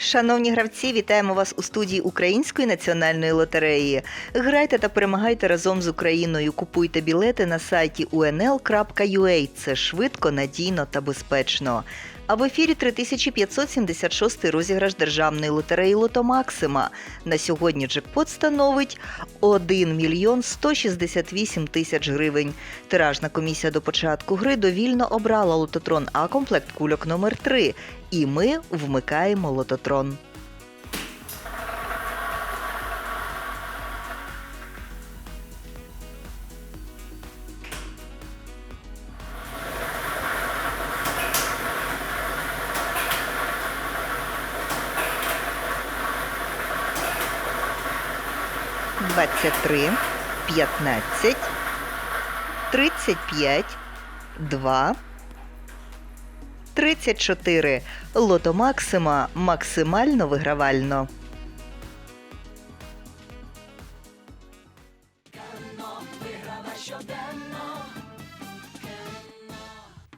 Шановні гравці, вітаємо вас у студії Української національної лотереї. Грайте та перемагайте разом з Україною. Купуйте білети на сайті unl.ua. Це швидко, надійно та безпечно. А в ефірі 3576 розіграш державної лотереї Лото Максима. На сьогодні джекпот становить 1 мільйон 168 тисяч гривень. Тиражна комісія до початку гри довільно обрала лототрон А комплект кульок номер 3 І ми вмикаємо лототрон. Двадцять три, п'ятнадцять, тридцять п'ять, два. 34. Лото Максима максимально вигравально.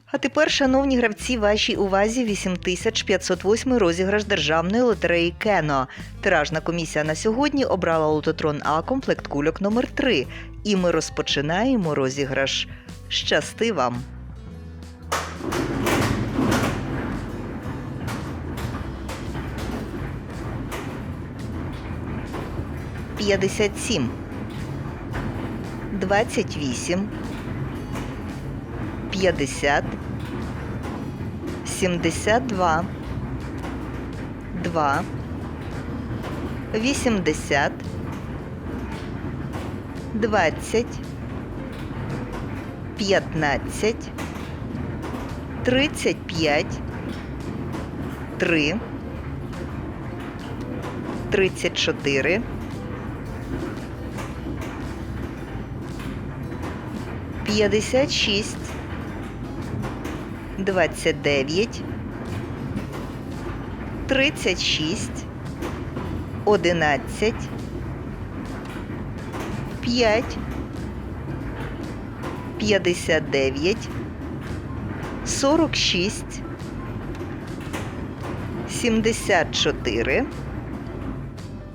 А тепер, шановні гравці, вашій увазі 8508 розіграш державної лотереї Кено. Тиражна комісія на сьогодні обрала лототрон А комплект кульок номер 3 І ми розпочинаємо розіграш. Щасти вам! 57, 28, 50, 72, 2, 80, 20, 15, 35, 3, 34, 56, 29, 36, 11, 5, 59, 46, 74,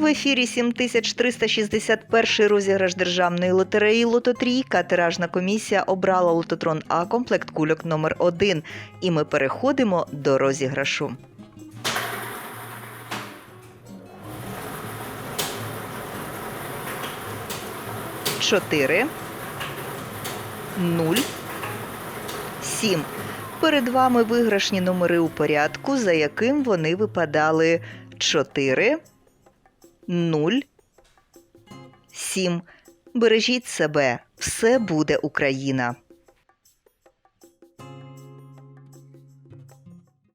В ефірі 7361 розіграш державної лотереї Лототрійка. Тиражна комісія обрала лототрон А комплект кульок номер 1 І ми переходимо до розіграшу. Чотири. Нуль. Сім. Перед вами виграшні номери у порядку, за яким вони випадали 4, 0, 7. Бережіть себе. Все буде Україна.